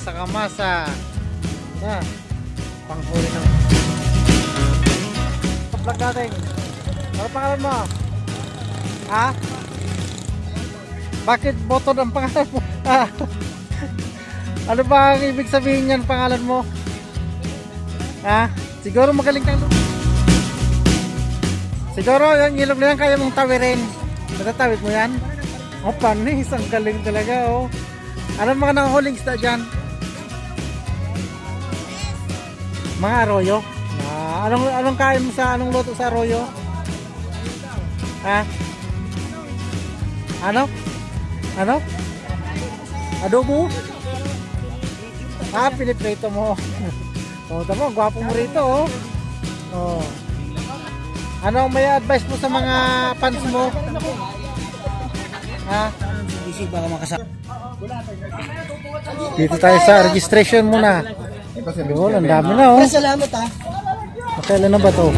sa kamasa. Na, panghuli ng... Vlog natin. Ano pangalan mo? Ha? Bakit botod ang pangalan mo? Ano ba ang ibig sabihin niyan pangalan mo? Ha? Siguro magaling kang Siguro yung ilog na yan kaya mong tawirin. Natatawid mo yan? O panis, ang galing talaga oh. Ano mga nanghuling isda dyan? Mga arroyo? Ah, anong, anong kain mo sa, anong luto sa arroyo? Ha? Ano? Ano? Adobo? Ah, piniprito mo. oh, tama, gwapo mo rito oh. Oh. Ano may advice mo sa mga fans mo? Ha? Dito tayo sa registration muna. Yun, ang dami na oh. Salamat ah. Kailan na ba to?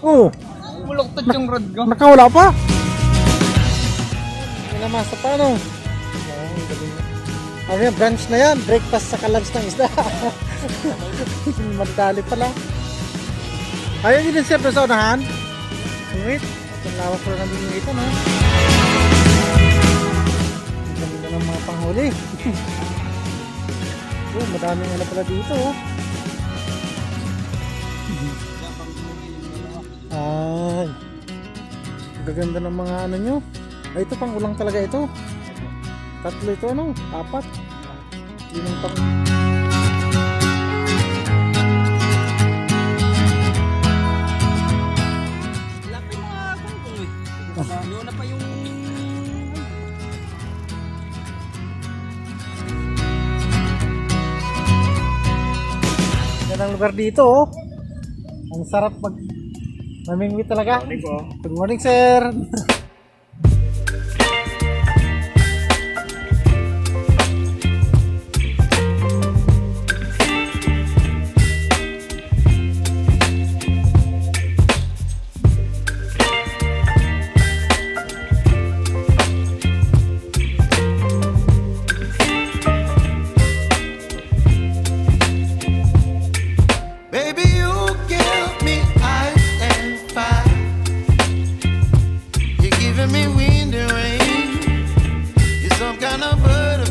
Oh, Buloktot yung rod ko. nakawala pa. Pinamasa pa no. Ano yan, branch na yan. Breakfast sa kalabs ng isda. Madali pala. Ayun yun din doon sa unahan. Wait, ang lawas pala ng ito no. Madaming ano pala dito oh. Ay. Gaganda ng mga ano nyo. Ay, ito pang ulang talaga ito. Tatlo ito ano? Apat. Yun ang pang... lugar dito oh. Ang sarap mag... Mamingwit talaga. Good morning sir. giving me wind and rain. You're some kind of butterfly.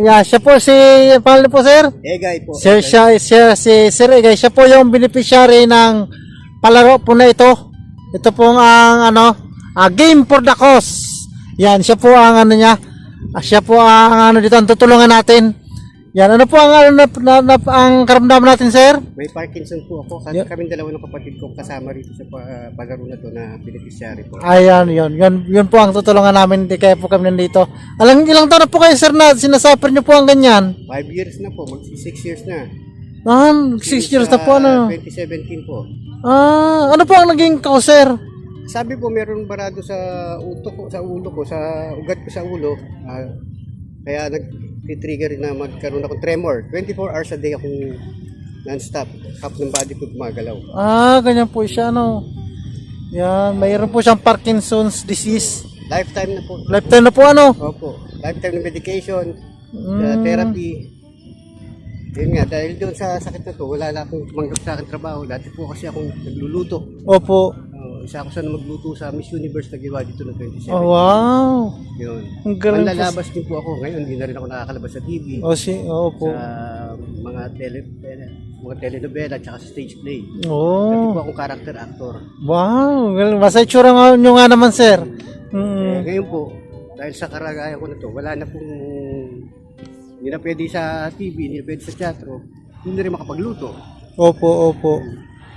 Yeah, siya po si, pangalan po sir? Egay po. Sir, siya, siya, si Sir Egay, siya po yung beneficiary ng palaro po na ito. Ito pong ang ano, ah, game for the cause. Yan, siya po ang ano niya. Ah, siya po ang ano dito, ang tutulungan natin. Yan, ano po ang ano na, na, na- ang karamdaman natin, sir? May Parkinson po ako. Kasi Yeah. kami dalawa ng kapatid ko kasama rito sa pa- palaro na to na beneficiary po. Ayan, yun, yun, yun po ang tutulungan namin, hindi kaya po kami nandito. Alang ilang taon na po kayo, sir, na sinasuffer niyo po ang ganyan? Five years na po. Magsi six years na. Ah, six years na po, ano? 2017 po. Ah, ano po ang naging cause, sir? Sabi po meron barado sa uto ko, sa ulo ko, sa ugat ko sa ulo. Ah, kaya nag-trigger na magkaroon ako tremor. 24 hours a day akong non-stop. Half ng body ko gumagalaw. Ah, ganyan po siya, ano? Yan, mayroon po siyang Parkinson's disease. Lifetime na po. Lifetime na po, ano? Opo. Lifetime ng medication, Mm. uh, therapy. Yun nga, dahil doon sa sakit na to, wala na akong tumanggap sa akin trabaho. Dati po kasi akong nagluluto. Opo. Isa ako sa magluto sa Miss Universe na giwa dito ng 27. Oh, wow. Yun. Ang galing po. Manlalabas din po ako. Ngayon, hindi na rin ako nakakalabas sa TV. Oh, si, opo. Sa mga tele, tele mga telenovela at sa stage play. Oh, po akong character actor. wow. Basta itsura nyo nga naman, sir. Eh, Mm. ngayon po, dahil sa karagayan ko na to, wala na pong hindi na pwede sa TV, hindi na pwede sa teatro, hindi na rin makapagluto. Opo, opo.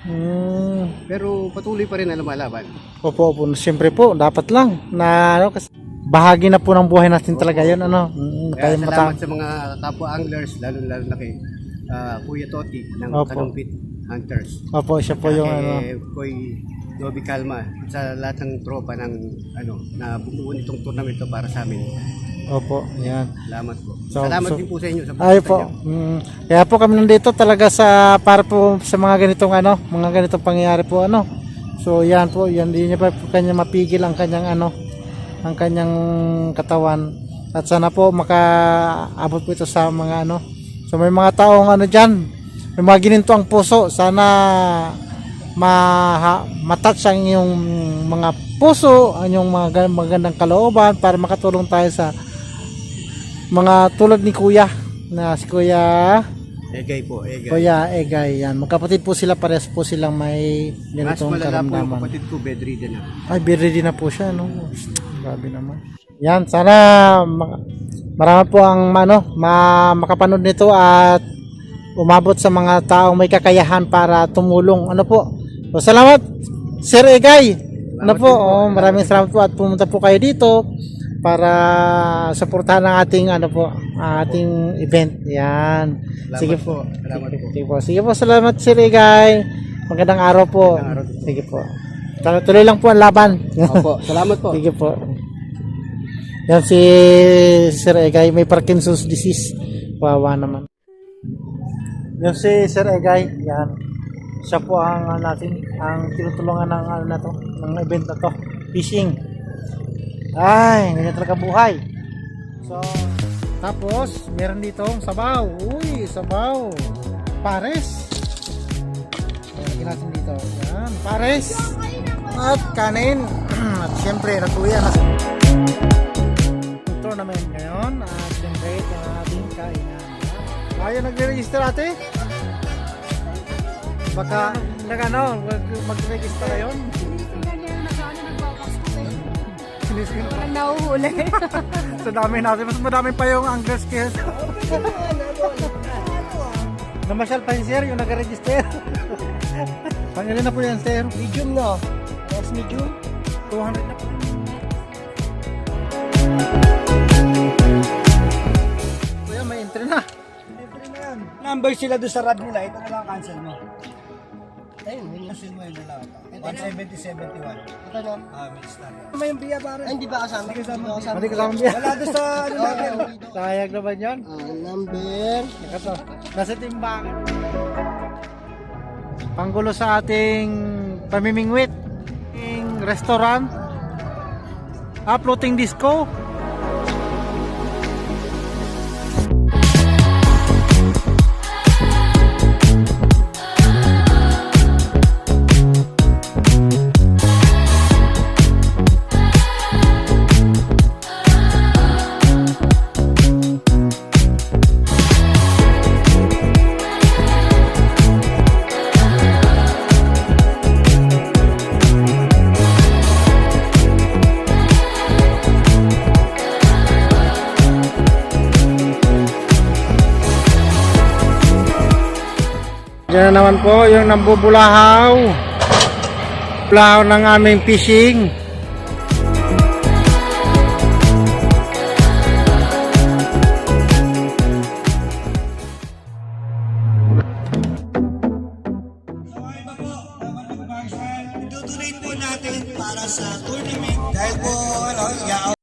Mm. Pero patuloy pa rin na lumalaban. Opo, opo. Siyempre po, dapat lang na ano kasi bahagi na po ng buhay natin talaga 'yon ano. Mm, Kaya kaya salamat mata. sa mga kapwa anglers, lalo lalo na kay ah, Kuya Toti ng Opo. Kalumpit Hunters. Opo, siya po yung ano. Koy Dobby Calma sa lahat ng tropa ng ano na bumuo nitong tournament to para sa amin. Opo, yan. Salamat po. So- Salamat so- din po sa inyo sa Ay po. Mm, kaya po kami nandito talaga sa para po sa mga ganitong ano, mga ganitong pangyayari po ano. So yan po, yan hindi niya pa po kanya mapigil ang kanyang ano, ang kanyang katawan. At sana po makaabot po ito sa mga ano. So may mga taong ano diyan, may mga gininto ang puso. Sana ma matouch ang iyong mga puso, ang iyong mga gan- magandang kalooban para makatulong tayo sa mga tulad ni Kuya na si Kuya Egay po, egay. Kuya Egay yan. Magkapatid po sila parehas po silang may Mas ganitong malala po yung karamdaman. kapatid ko, bedridden na. ay ready na po siya no? Grabe naman. Yan sana ma- marami po ang ano ma, makapanood nito at umabot sa mga taong may kakayahan para tumulong. Ano po? So, salamat Sir Egay. Ano Salamat po, din po. oh, maraming salamat po at pumunta po kayo dito para suportahan ang ating ano po ating event yan Salamat sige po. Salamat po. Sige po. Sige po. Salamat Sir Igay. Magandang araw po. Magandang araw po. Sige po. Tuloy- Tuloy lang po ang laban. Opo, salamat po. Sige po. Yan si Sir Egay. May Parkinson's disease. Wawa naman. Yan si Sir Egay. Yan. Siya po ang ano natin, ang tinutulungan ng ano na to, ng event na to. Fishing. Ay, ganyan talaga buhay. So, tapos, meron dito sabaw. Uy, sabaw. Pares. Lagyan natin dito. Yan, pares. At kanin. At siyempre, natuya na. Tournament ngayon. At siyempre, ito ang ating kainan. Ayaw nagre-register ate? Baka, nag ano, mag- mag-register na yun? Siniskin Walang nahuhuli. Sa dami natin, mas madami pa yung anglers skills. Namasyal pa si sir, yung nag-register. Pangalan na po yan, sir. Medium na. Yes, medium. 200 na po. Kuya, may entry na. Number sila doon sa rad nila, ito na lang ang cancel mo. Ayun, yun yung silmo yun na lang. 170-71. Ito na. Ah, may star. May yung biya pare. Hindi ba kasama? Hindi kasama. Hindi kasama biya. Wala doon sa ano natin. Sayag naman yan. number. Ito, nasa timbangan. Panggulo sa ating pamimingwit. Restaurant. Ah, floating disco. Yan na naman po yung nambubulahaw. Bulahaw ng aming fishing. Itutuloy po natin para sa tournament dahil po ano, ya